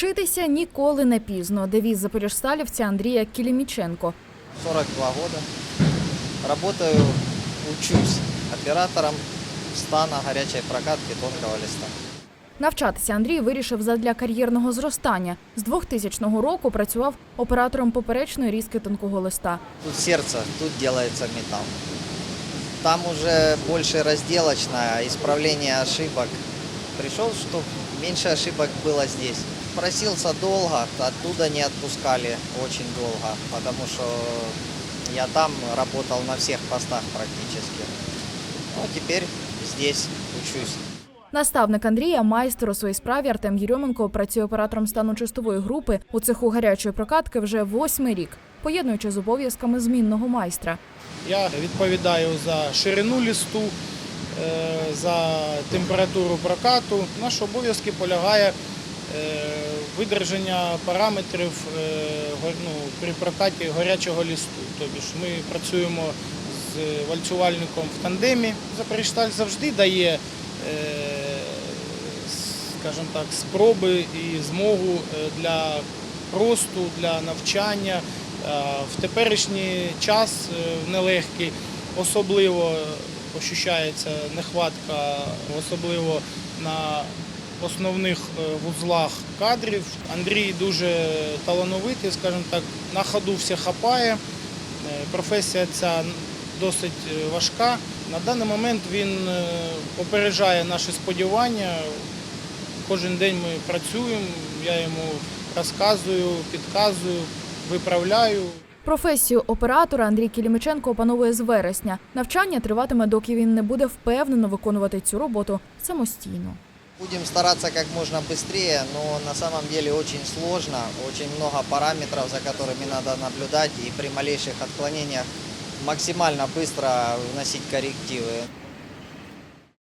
Вчитися ніколи не пізно. Девіз запоріжсталівця Андрія Кіліміченко. 42 года. Работаю, учусь оператором стана горячей прокатки тонкого листа. Навчатися Андрій вирішив задля кар'єрного зростання. З 2000 року працював оператором поперечної різки тонкого листа. Тут сердце, тут делается металл. Там уже больше разделочное, исправление ошибок. Пришел, чтобы меньше ошибок было здесь. Просился долго, оттуда не отпускали очень долго, потому что я там работал на всех постах практически. Ну, теперь здесь учусь. Наставник Андрія, майстер у своїй справі Артем Єрьоменко, працює оператором стану чистової групи у цеху гарячої прокатки вже восьмий рік, поєднуючи з обов'язками змінного майстра. Я відповідаю за ширину лісту, за температуру прокату. Наш обов'язки полягає е, видержання параметрів е, ну, при прокаті гарячого лісту. Тобто ми працюємо з вальцювальником в тандемі. Запоріжсталь завжди дає, е, скажімо так, спроби і змогу е, для росту, для навчання. Е, В теперішній час е, нелегкий особливо ощущається нехватка, особливо на основних е, вузлах кадрів. Андрій дуже талановитий, скажімо так, на ходу все хапає. Е, Професія ця досить е, важка. На даний момент він попереджає наші сподівання. Кожен день ми працюємо, я йому розказую, підказую, виправляю. Професію оператора Андрій Кілімиченко опановує з вересня. Навчання триватиме, доки він не буде впевнено виконувати цю роботу самостійно. Будем стараться как можно быстрее, но на самом деле очень сложно, очень много параметров, за которыми надо наблюдать и при малейших отклонениях максимально быстро вносить коррективы.